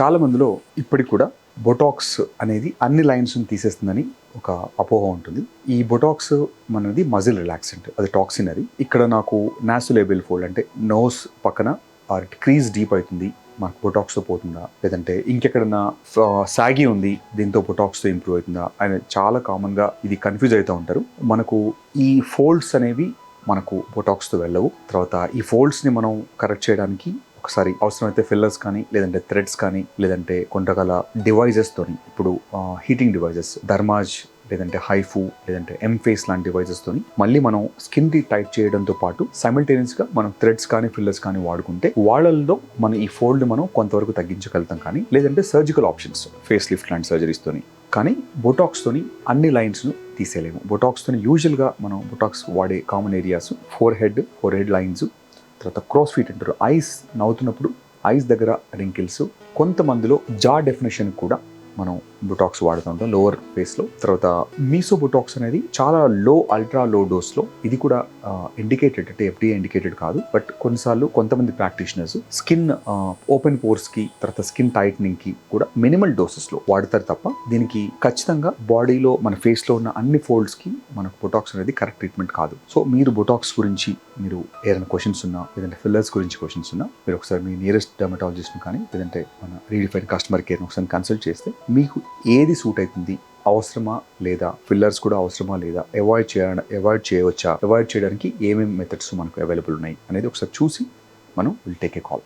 చాలా మందిలో ఇప్పటికి కూడా బొటాక్స్ అనేది అన్ని లైన్స్ని తీసేస్తుందని ఒక అపోహ ఉంటుంది. ఈ బొటాక్స్ మనది మజిల్ రిలాక్సెంట్ అది టాక్సిన్ అది. ఇక్కడ నాకు నాసులేబుల్ ఫోల్డ్ అంటే నోస్ పక్కన క్రీజ్ డీప్ అవుతుంది మనకు బొటాక్స్తో పోతుందా? లేదంటే ఇంకెక్కడన్నా సాగి ఉంది దీంతో బొటాక్స్తో ఇంప్రూవ్ అవుతుందా? అని చాలా కామన్గా ఇది కన్ఫ్యూజ్ అవుతూ ఉంటారు. మనకు ఈ ఫోల్డ్స్ అనేవి మనకు బొటాక్స్తో వెళ్ళవు. తర్వాత ఈ ఫోల్డ్స్ని మనం కరెక్ట్ చేయడానికి ఒకసారి అవసరమైతే ఫిల్లర్స్ కానీ లేదంటే థ్రెడ్స్ కానీ లేదంటే కొంత రకాల డివైజెస్తోని ఇప్పుడు హీటింగ్ డివైజెస్ ధర్మాజ్ లేదంటే హైఫు లేదంటే ఎం ఫేస్ లాంటి డివైజెస్తోని మళ్ళీ మనం స్కిన్ని టైట్ చేయడంతో పాటు simultaneous గా మనం థ్రెడ్స్ కానీ ఫిల్లర్స్ కానీ వాడుకుంటే వాళ్ళల్లో మన ఈ ఫోల్డ్ మనం కొంతవరకు తగ్గించగలుగుతాం కానీ లేదంటే సర్జికల్ ఆప్షన్స్ ఫేస్ లిఫ్ట్ లాంటి సర్జరీస్తోని కానీ బొటాక్స్తోని అన్ని లైన్స్ను తీసేయలేము. బొటాక్స్తోని యూజువల్గా మనం బొటాక్స్ వాడే common areas forehead forehead lines తర్వాత క్రాస్ ఫీట్ అంటారు. ఐస్ నవ్వుతున్నప్పుడు ఐస్ దగ్గర రింకిల్స్. కొంతమందిలో జా డెఫినేషన్ కూడా మనం బుటాక్స్ వాడుతూ ఉంటాం లోవర్ ఫేస్లో తర్వాత మీసో బుటాక్స్ అనేది చాలా లో అల్ట్రా లో డోస్లో ఇది కూడా ఇండికేటెడ్ అంటే ఎఫ్డీఏ ఇండికేటెడ్ కాదు. బట్ కొన్నిసార్లు కొంతమంది ప్రాక్టీషనర్స్ స్కిన్ ఓపెన్ పోర్స్కి తర్వాత స్కిన్ టైట్నింగ్కి కూడా మినిమల్ డోసెస్లో వాడతారు తప్ప దీనికి ఖచ్చితంగా బాడీలో మన ఫేస్లో ఉన్న అన్ని ఫోల్డ్స్కి మనకు బొటాక్స్ అనేది కరెక్ట్ ట్రీట్మెంట్ కాదు. సో మీరు బొటాక్స్ గురించి మీరు ఏదైనా క్వశ్చన్స్ ఉన్నా లేదంటే ఫిల్లర్స్ గురించి క్వశ్చన్స్ ఉన్నా మీరు ఒకసారి మీ నియరెస్ట్ డర్మటాలజిస్ట్ని కానీ లేదంటే మన రీడిఫైన్ కస్టమర్ కేర్ని ఒకసారి కన్సల్ట్ చేస్తే మీకు ఏది సూట్ అవుతుంది? అవసరమా లేదా? ఫిల్లర్స్ కూడా అవసరమా లేదా? అవాయిడ్ చేయడం అవాయిడ్ చేయవచ్చా? అవాయిడ్ చేయడానికి ఏమేమి మెథడ్స్ మనకు అవైలబుల్ ఉన్నాయి అనేది ఒకసారి చూసి మనం విల్ టేక్ ఏ కాల్